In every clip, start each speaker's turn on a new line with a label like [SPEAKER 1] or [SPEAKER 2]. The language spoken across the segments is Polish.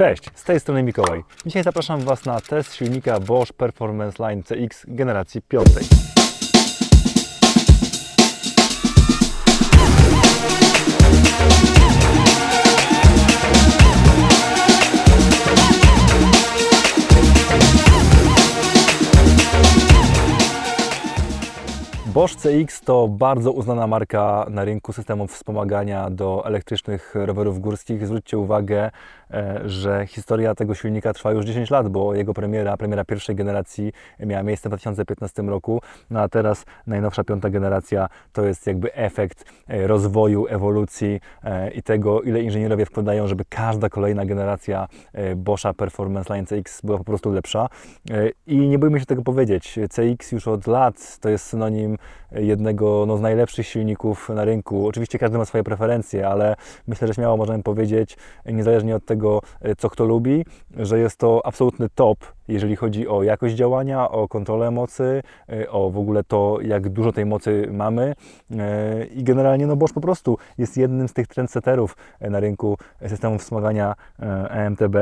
[SPEAKER 1] Cześć, z tej strony Mikołaj. Dzisiaj zapraszam Was na test silnika Bosch Performance Line CX generacji 5. Bosch CX to bardzo uznana marka na rynku systemów wspomagania do elektrycznych rowerów górskich. Zwróćcie uwagę, e, że historia tego silnika trwa już 10 lat, bo jego premiera, premiera pierwszej generacji miała miejsce w 2015 roku, no a teraz najnowsza piąta generacja to jest jakby efekt e, rozwoju, ewolucji e, i tego, ile inżynierowie wkładają, żeby każda kolejna generacja Boscha Performance Line CX była po prostu lepsza. I nie bójmy się tego powiedzieć, CX już od lat to jest synonim jednego no, z najlepszych silników na rynku. Oczywiście każdy ma swoje preferencje, ale myślę, że śmiało możemy powiedzieć, niezależnie od tego, co kto lubi, że jest to absolutny top, jeżeli chodzi o jakość działania, o kontrolę mocy, o w ogóle to, jak dużo tej mocy mamy. I generalnie no Bosch po prostu jest jednym z tych trendsetterów na rynku systemów wspomagania EMTB.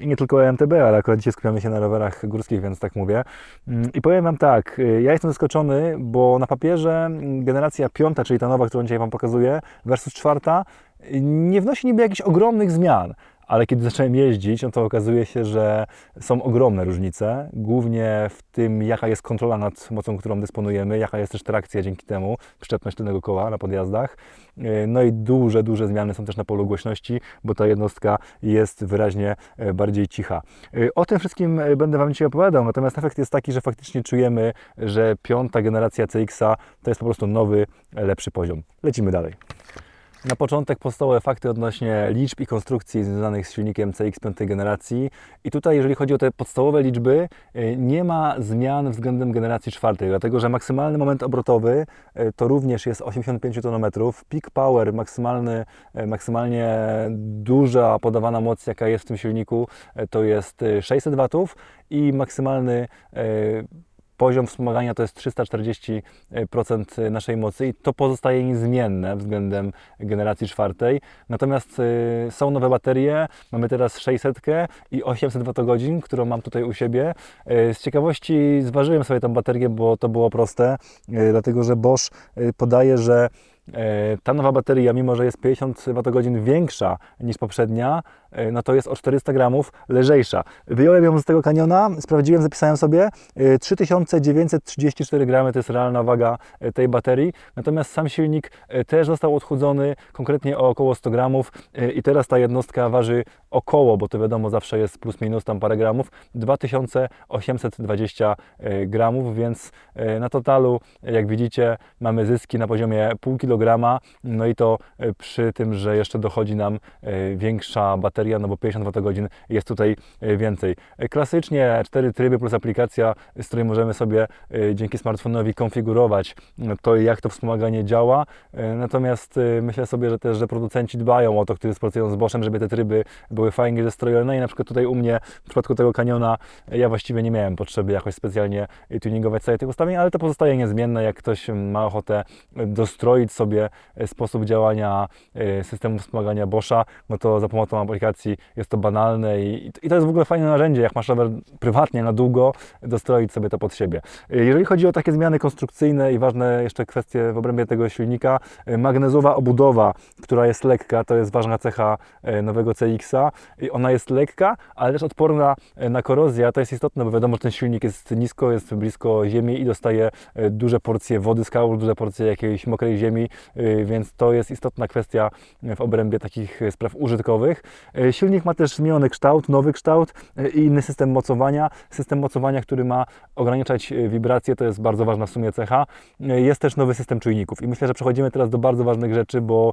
[SPEAKER 1] I nie tylko EMTB, ale akurat dzisiaj skupiamy się na rowerach górskich, więc tak mówię. I powiem Wam tak, ja jestem zaskoczony, bo na papierze generacja piąta, czyli ta nowa, którą dzisiaj Wam pokazuję, versus czwarta, nie wnosi niby jakichś ogromnych zmian ale kiedy zacząłem jeździć, no to okazuje się, że są ogromne różnice, głównie w tym, jaka jest kontrola nad mocą, którą dysponujemy, jaka jest też trakcja dzięki temu, przyczepność tylnego koła na podjazdach. No i duże, duże zmiany są też na polu głośności, bo ta jednostka jest wyraźnie e, bardziej cicha. E, o tym wszystkim e, będę Wam dzisiaj opowiadał, natomiast efekt jest taki, że faktycznie czujemy, że piąta generacja CX-a to jest po prostu nowy, lepszy poziom. Lecimy dalej. Na początek podstawowe fakty odnośnie liczb i konstrukcji związanych z silnikiem CX5 generacji. I tutaj, jeżeli chodzi o te podstawowe liczby, y, nie ma zmian względem generacji czwartej, dlatego że maksymalny moment obrotowy y, to również jest 85 Nm. Peak power, maksymalny, y, maksymalnie duża podawana moc, jaka jest w tym silniku, to jest 600 W i maksymalny poziom wspomagania to jest 340% naszej mocy i to pozostaje niezmienne względem generacji czwartej. Natomiast y, są nowe baterie, mamy teraz 600 i 800 Wh, którą mam tutaj u siebie. Y, z ciekawości zważyłem sobie tę baterię, bo to było proste, y, dlatego że Bosch podaje, że ta nowa bateria, mimo że jest 50 Wh większa niż poprzednia, no to jest o 400 gramów lżejsza. Wyjąłem ją z tego kaniona, sprawdziłem, zapisałem sobie. 3934 e, gramy to jest realna waga e, tej baterii, natomiast sam silnik też został odchudzony konkretnie o około 100 gramów. I teraz ta jednostka waży około, bo to wiadomo zawsze jest plus minus tam parę gramów, 2820 gramów, więc na totalu jak widzicie mamy zyski na poziomie pół kilograma, no i to przy tym, że jeszcze dochodzi nam większa bateria bateria, no bo 50 Wh jest tutaj e, więcej. E, klasycznie 4 tryby plus aplikacja, z której możemy sobie e, dzięki smartfonowi konfigurować to, jak to wspomaganie działa. Natomiast myślę sobie, że też, że producenci dbają o to, którzy współpracują z Boschem, żeby te tryby były fajnie zestrojone i na przykład tutaj u mnie w przypadku tego kaniona ja właściwie nie miałem potrzeby jakoś specjalnie tuningować sobie tych ustawień, ale to pozostaje niezmienne, jak ktoś ma ochotę dostroić sobie sposób działania systemu wspomagania Boscha, no to za pomocą aplikacji aplikacji, jest to banalne i, i to jest w ogóle fajne narzędzie, jak masz rower prywatnie na długo, dostroić sobie to pod siebie. Jeżeli chodzi o takie zmiany konstrukcyjne i ważne jeszcze kwestie w obrębie tego silnika, magnezowa obudowa, która jest lekka, to jest ważna cecha e, nowego CX-a. Ona jest lekka, ale też odporna e, na korozję, to jest istotne, bo wiadomo, że ten silnik jest nisko, jest blisko ziemi i dostaje e, duże porcje wody z duże porcje jakiejś mokrej ziemi, więc to jest istotna kwestia w obrębie takich spraw użytkowych. E, silnik ma też zmieniony kształt, nowy kształt e, i inny system mocowania. System mocowania, który ma ograniczać e, wibracje, to jest bardzo ważna w sumie cecha. Jest też nowy system czujników i myślę, że przechodzimy teraz do bardzo ważnych rzeczy, bo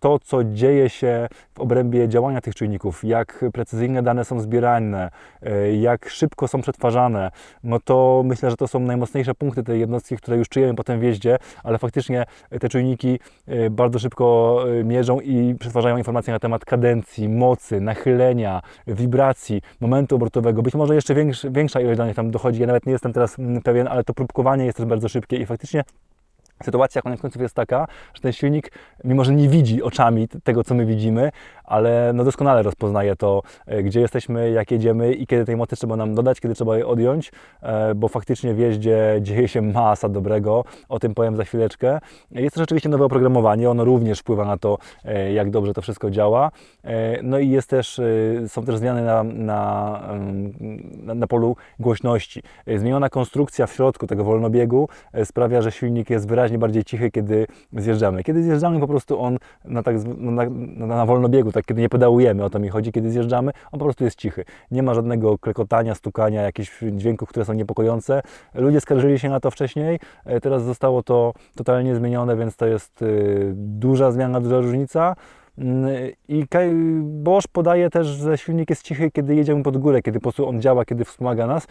[SPEAKER 1] to, co dzieje się w obrębie działania tych czujników, jak precyzyjne dane są zbierane, e, jak szybko są przetwarzane, no to myślę, że to są najmocniejsze punkty tej jednostki, które już czujemy potem w jeździe, ale faktycznie te czujniki e, bardzo szybko e, mierzą i przetwarzają informacje na temat kadencji, mocy, nachylenia, wibracji, momentu obrotowego. Być może jeszcze większa ilość danych tam dochodzi, ja nawet nie jestem teraz mm, pewien, ale to próbkowanie jest też bardzo szybkie i faktycznie Sytuacja koniec końców jest taka, że ten silnik, mimo że nie widzi oczami tego, co my widzimy, ale no doskonale rozpoznaje to, e, gdzie jesteśmy, jak jedziemy i kiedy tej mocy trzeba nam dodać, kiedy trzeba jej odjąć, e, bo faktycznie w jeździe dzieje się masa dobrego, o tym powiem za chwileczkę. Jest to rzeczywiście nowe oprogramowanie, ono również wpływa na to, e, jak dobrze to wszystko działa. No i jest też, są też zmiany na, na, na, polu głośności. Zmieniona konstrukcja w środku tego wolnobiegu sprawia, że silnik jest wyraźnie bardziej cichy, kiedy zjeżdżamy. Kiedy zjeżdżamy, po prostu on na, tak, na, na, na wolnobiegu, tak kiedy nie pedałujemy, o to mi chodzi, kiedy zjeżdżamy, on po prostu jest cichy. Nie ma żadnego klekotania, stukania, jakichś dźwięków, które są niepokojące. Ludzie skarżyli się na to wcześniej, e, teraz zostało to totalnie zmienione, więc to jest y, duża zmiana, duża różnica. Mm, I Bosch podaje też, że silnik jest cichy, kiedy jedziemy pod górę, kiedy po prostu on działa, kiedy wspomaga nas.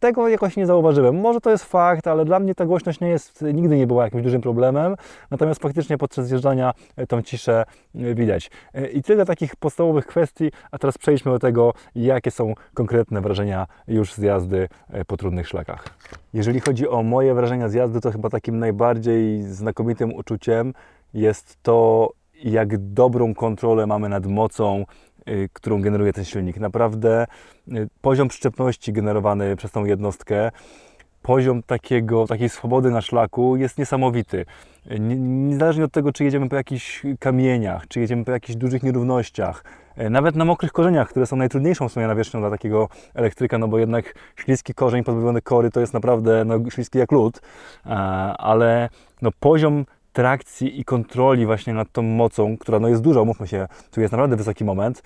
[SPEAKER 1] Tego jakoś nie zauważyłem. Może to jest fakt, ale dla mnie ta głośność nie jest, nigdy nie była jakimś dużym problemem. Natomiast faktycznie podczas zjeżdżania e, tą ciszę e, widać. E, I tyle takich podstawowych kwestii, a teraz przejdźmy do tego, jakie są konkretne wrażenia już z jazdy po trudnych szlakach. Jeżeli chodzi o moje wrażenia z jazdy, to chyba takim najbardziej znakomitym uczuciem jest to, jak dobrą kontrolę mamy nad mocą, y, którą generuje ten silnik. Naprawdę y, poziom przyczepności generowany przez tą jednostkę, poziom takiego, takiej swobody na szlaku jest niesamowity. Y, nie- Niezależnie od tego, czy jedziemy po jakichś kamieniach, czy jedziemy po jakichś dużych nierównościach, nawet na mokrych korzeniach, które są najtrudniejszą w sumie nawierzchnią dla takiego elektryka, no bo jednak śliski korzeń, pozbawiony kory to jest naprawdę no, śliski jak lód, ale no, poziom trakcji i kontroli właśnie nad tą mocą, która no jest duża, umówmy się, tu jest naprawdę wysoki moment,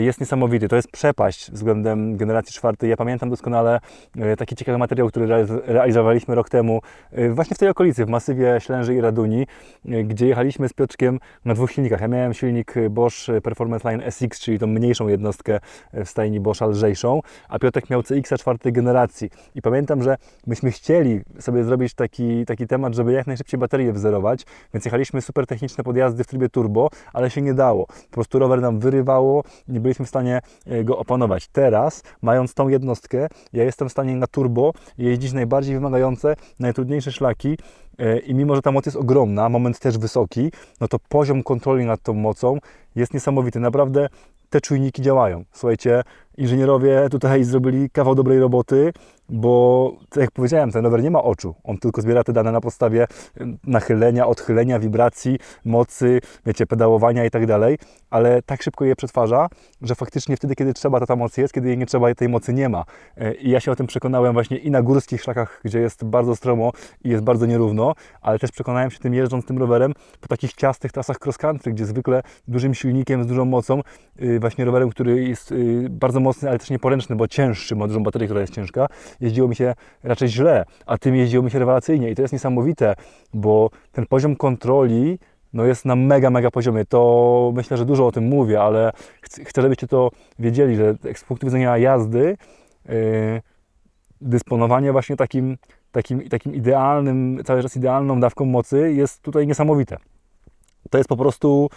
[SPEAKER 1] jest niesamowity. To jest przepaść względem generacji czwartej. Ja pamiętam doskonale e, taki ciekawy materiał, który realiz- realizowaliśmy rok temu e, właśnie w tej okolicy, w masywie Ślęży i Raduni, e, gdzie jechaliśmy z Piotrkiem na dwóch silnikach. Ja miałem silnik Bosch Performance Line SX, czyli tą mniejszą jednostkę e, w stajni Boscha, lżejszą, a Piotrek miał CX czwartej generacji. I pamiętam, że myśmy chcieli sobie zrobić taki, taki temat, żeby jak najszybciej baterię wzerować, więc jechaliśmy super techniczne podjazdy w trybie turbo, ale się nie dało. Po prostu rower nam wyrywało, nie byliśmy w stanie e, go opanować. Teraz, mając tą jednostkę, ja jestem w stanie na turbo jeździć najbardziej wymagające, najtrudniejsze szlaki e, i mimo, że ta moc jest ogromna, moment też wysoki, no to poziom kontroli nad tą mocą jest niesamowity. Naprawdę te czujniki działają. Słuchajcie, inżynierowie tutaj zrobili kawał dobrej roboty, bo tak jak powiedziałem, ten rower nie ma oczu. On tylko zbiera te dane na podstawie nachylenia, odchylenia, wibracji, mocy, wiecie, pedałowania i tak dalej, ale tak szybko je przetwarza, że faktycznie wtedy, kiedy trzeba, to ta moc jest, kiedy jej nie trzeba, tej mocy nie ma. E, I ja się o tym przekonałem właśnie i na górskich szlakach, gdzie jest bardzo stromo i jest bardzo nierówno, ale też przekonałem się tym jeżdżąc tym rowerem po takich ciastych trasach cross country, gdzie zwykle dużym silnikiem z dużą mocą, y, właśnie rowerem, który jest y, bardzo mocny, ale też nieporęczny, bo cięższy, ma dużą baterię, która jest ciężka, jeździło mi się raczej źle, a tym jeździło mi się rewelacyjnie i to jest niesamowite, bo ten poziom kontroli no jest na mega, mega poziomie. To myślę, że dużo o tym mówię, ale chcę żebyście to wiedzieli, że z punktu widzenia jazdy yy, dysponowanie właśnie takim, takim, takim idealnym, cały czas idealną dawką mocy jest tutaj niesamowite. To jest po prostu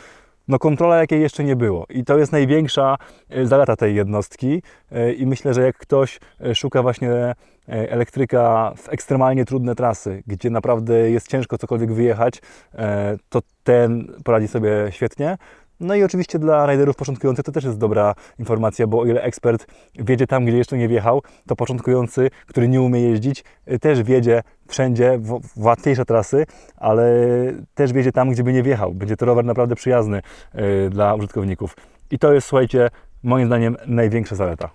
[SPEAKER 1] no, kontrola, jakiej jeszcze nie było. I to jest największa e, zaleta tej jednostki. E, I myślę, że jak ktoś e, szuka właśnie elektryka w ekstremalnie trudne trasy, gdzie naprawdę jest ciężko cokolwiek wyjechać, to ten poradzi sobie świetnie. No i oczywiście dla riderów początkujących to też jest dobra informacja, bo o ile ekspert wiedzie tam, gdzie jeszcze nie wjechał, to początkujący, który nie umie jeździć, y, też wiedzie wszędzie w w łatwiejsze trasy, ale też wiedzie tam, gdzie by nie wjechał. Będzie to rower naprawdę przyjazny y, dla użytkowników. I to jest, słuchajcie, moim zdaniem największa zaleta.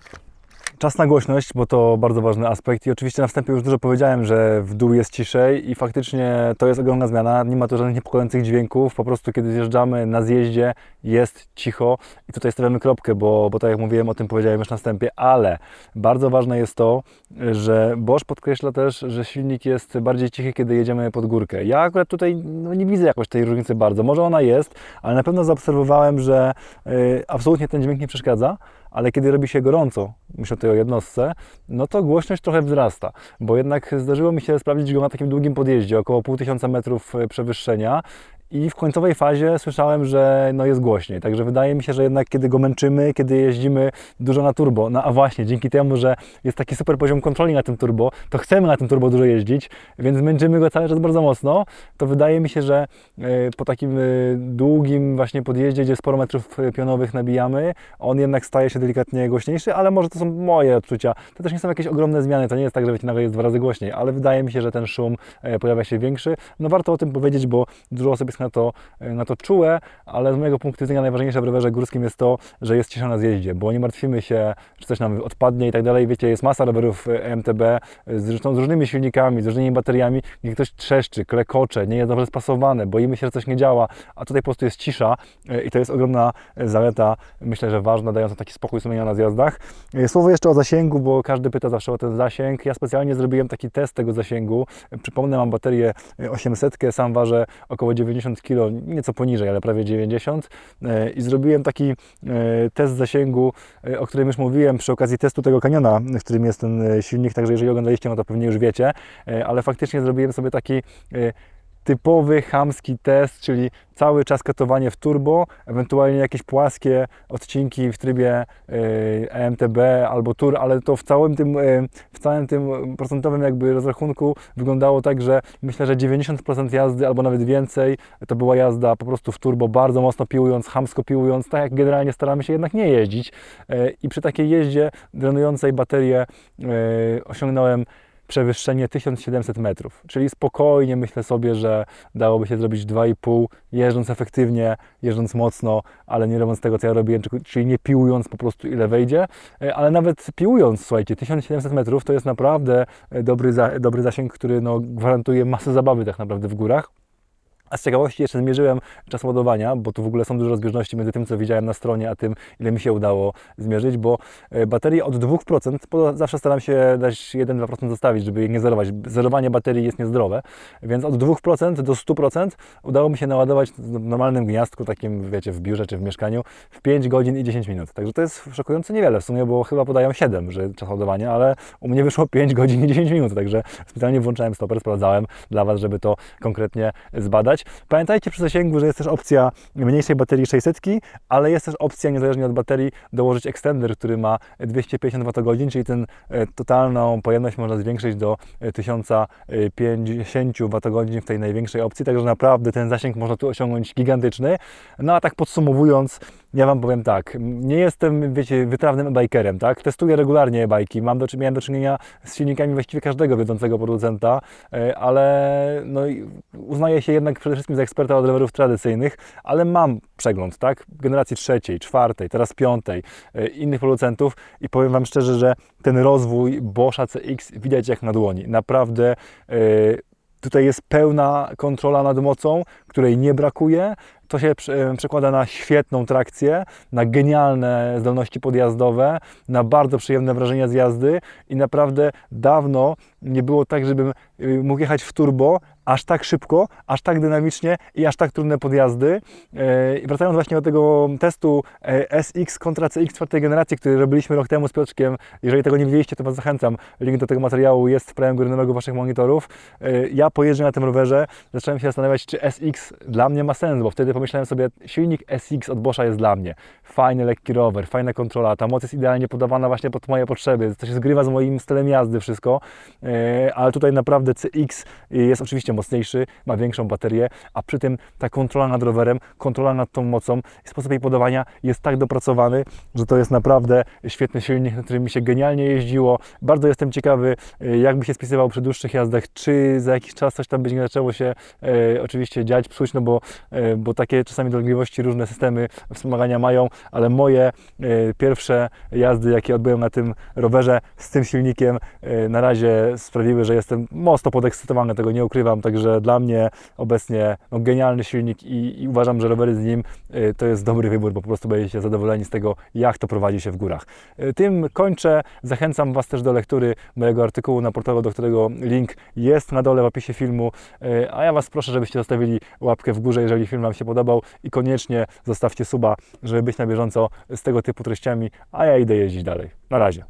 [SPEAKER 1] Czas na głośność, bo to bardzo ważny aspekt. I oczywiście na wstępie już dużo powiedziałem, że w dół jest ciszej i faktycznie to jest ogromna zmiana, nie ma tu żadnych niepokojących dźwięków, po prostu kiedy zjeżdżamy na zjeździe jest cicho. I tutaj stawiamy kropkę, bo, bo tak jak mówiłem, o tym powiedziałem już na wstępie, ale bardzo ważne jest to, że Bosch podkreśla też, że silnik jest bardziej cichy, kiedy jedziemy pod górkę. Ja akurat tutaj no, nie widzę jakoś tej różnicy bardzo, może ona jest, ale na pewno zaobserwowałem, że y, absolutnie ten dźwięk nie przeszkadza, ale kiedy robi się gorąco, myślę tutaj o jednostce, no to głośność trochę wzrasta, bo jednak zdarzyło mi się sprawdzić go na takim długim podjeździe, około pół tysiąca metrów e, przewyższenia i w końcowej fazie słyszałem, że no jest głośniej. Także wydaje mi się, że jednak kiedy go męczymy, kiedy jeździmy dużo na turbo, no a właśnie dzięki temu, że jest taki super poziom kontroli na tym turbo, to chcemy na tym turbo dużo jeździć, więc męczymy go cały czas bardzo mocno, to wydaje mi się, że e, po takim e, długim właśnie podjeździe, gdzie sporo metrów e, pionowych nabijamy, on jednak staje się delikatnie głośniejszy, ale może to są moje odczucia. To też nie są jakieś ogromne zmiany, to nie jest tak, że wiecie, nagle jest dwa razy głośniej, ale wydaje mi się, że ten szum pojawia się większy. No warto o tym powiedzieć, bo dużo osób jest na to, e, na to czułe, ale z mojego punktu widzenia najważniejsze w rowerze górskim jest to, że jest cisza na zjeździe, bo nie martwimy się, czy coś nam odpadnie i tak dalej. Wiecie, jest masa rowerów e, MTB e, zresztą z różnymi silnikami, z różnymi bateriami, gdzie ktoś trzeszczy, klekocze, nie jest dobrze spasowane, boimy się, że coś nie działa, a tutaj po prostu jest cisza i to jest ogromna zaleta, myślę, że ważna, dająca taki spokój sumienia na zjazdach. Słowo jeszcze o zasięgu, bo każdy pyta zawsze o ten zasięg. Ja specjalnie zrobiłem taki test tego zasięgu. Przypomnę, mam baterię e, 800, sam ważę około 90 kg, nieco poniżej, ale prawie 90 E, i zrobiłem taki e, test zasięgu, e, o którym już mówiłem przy okazji testu tego kaniona, w którym jest ten silnik, także jeżeli oglądaliście, no to pewnie już wiecie, ale faktycznie zrobiłem sobie taki typowy chamski test, czyli cały czas katowanie w turbo, ewentualnie jakieś płaskie odcinki w trybie e, EMTB albo Tour, ale to w całym tym, e, w całym tym procentowym jakby rozrachunku wyglądało tak, że myślę, że 90% jazdy albo nawet więcej to była jazda po prostu w turbo, bardzo mocno piłując, chamsko piłując, tak jak generalnie staramy się jednak nie jeździć. E, i przy takiej jeździe drenującej baterię e, osiągnąłem przewyższenie 1700 metrów. Czyli spokojnie myślę sobie, że dałoby się zrobić 2,5, jeżdżąc efektywnie, jeżdżąc mocno, ale nie robiąc tego, co ja robiłem, czy- czyli nie piłując po prostu ile wejdzie. E, Ale nawet piłując, słuchajcie, 1700 metrów to jest naprawdę e, dobry, dobry zasięg, który no, gwarantuje masę zabawy tak naprawdę w górach. A z ciekawości jeszcze zmierzyłem czas ładowania, bo tu w ogóle są duże rozbieżności między tym, co widziałem na stronie, a tym, ile mi się udało zmierzyć, bo e, baterie od 2%, bo zawsze staram się dać 1-2% zostawić, żeby je nie zerować. Zerowanie baterii jest niezdrowe, więc od 2% do 100% udało mi się naładować w normalnym gniazdku, takim wiecie, w biurze czy w mieszkaniu, w 5 godzin i 10 minut. Także to jest szokująco niewiele w sumie, bo chyba podają 7, że czas ładowania, ale u mnie wyszło 5 godzin i 10 minut, także specjalnie włączałem stoper, sprawdzałem dla Was, żeby to konkretnie zbadać. Pamiętajcie przy zasięgu, że jest też opcja mniejszej baterii 600, ale jest też opcja niezależnie od baterii dołożyć extender, który ma 250 Wh, czyli ten e, totalną pojemność można zwiększyć do e, 1050 Wh w tej największej opcji, także naprawdę ten zasięg można tu osiągnąć gigantyczny. No a tak podsumowując, ja Wam powiem tak, nie jestem, wiecie, wytrawnym e-bikerem, tak? Testuję regularnie e-bajki, mam do, miałem do czynienia z silnikami właściwie każdego wiodącego producenta, e, ale no, uznaję się jednak przede wszystkim za eksperta od rowerów tradycyjnych, ale mam przegląd, tak? Generacji trzeciej, czwartej, teraz piątej, e, innych producentów i powiem Wam szczerze, że ten rozwój Boscha CX widać jak na dłoni. Naprawdę e, tutaj jest pełna kontrola nad mocą, której nie brakuje. To się prze- przekłada na świetną trakcję, na genialne zdolności podjazdowe, na bardzo przyjemne wrażenia z jazdy i naprawdę dawno nie było tak, żebym y, mógł jechać w turbo aż tak szybko, aż tak dynamicznie i aż tak trudne podjazdy. E, I wracając właśnie do tego testu e, SX kontra CX czwartej generacji, który robiliśmy rok temu z Piotrkiem, jeżeli tego nie widzieliście, to Was zachęcam. Link do tego materiału jest w prawym górnym Waszych monitorów. E, Ja po jeżdżeniu na tym rowerze zacząłem się zastanawiać, czy SX dla mnie ma sens, bo wtedy pomyślałem sobie, silnik SX od Boscha jest dla mnie. Fajny, lekki rower, fajna kontrola, ta moc jest idealnie podawana właśnie pod moje potrzeby, to się zgrywa z moim stylem jazdy wszystko, ale tutaj naprawdę CX jest oczywiście mocniejszy, ma większą baterię, a przy tym ta kontrola nad rowerem, kontrola nad tą mocą i sposób jej podawania jest tak dopracowany, że to jest naprawdę świetny silnik, na którym mi się genialnie jeździło. Bardzo jestem ciekawy, e, jak by się spisywał przy dłuższych jazdach, czy za jakiś czas coś tam będzie zaczęło się e, oczywiście dziać, psuć, no bo, e, bo takie czasami dolegliwości różne systemy wspomagania mają, ale moje e, pierwsze jazdy, jakie odbyłem na tym rowerze z tym silnikiem, e, na razie sprawiły, że jestem mocno podekscytowany, tego nie ukrywam, także dla mnie obecnie no, genialny silnik i, i uważam, że rowery z nim e, to jest dobry wybór, bo po prostu będziecie zadowoleni z tego, jak to prowadzi się w górach. E, Tym kończę. Zachęcam Was też do lektury mojego artykułu na portalu, do którego link jest na dole w opisie filmu. E, A ja Was proszę, żebyście zostawili łapkę w górze, jeżeli film Wam się podobał i koniecznie zostawcie suba, żeby być na bieżąco z tego typu treściami, a ja idę jeździć dalej. Na razie.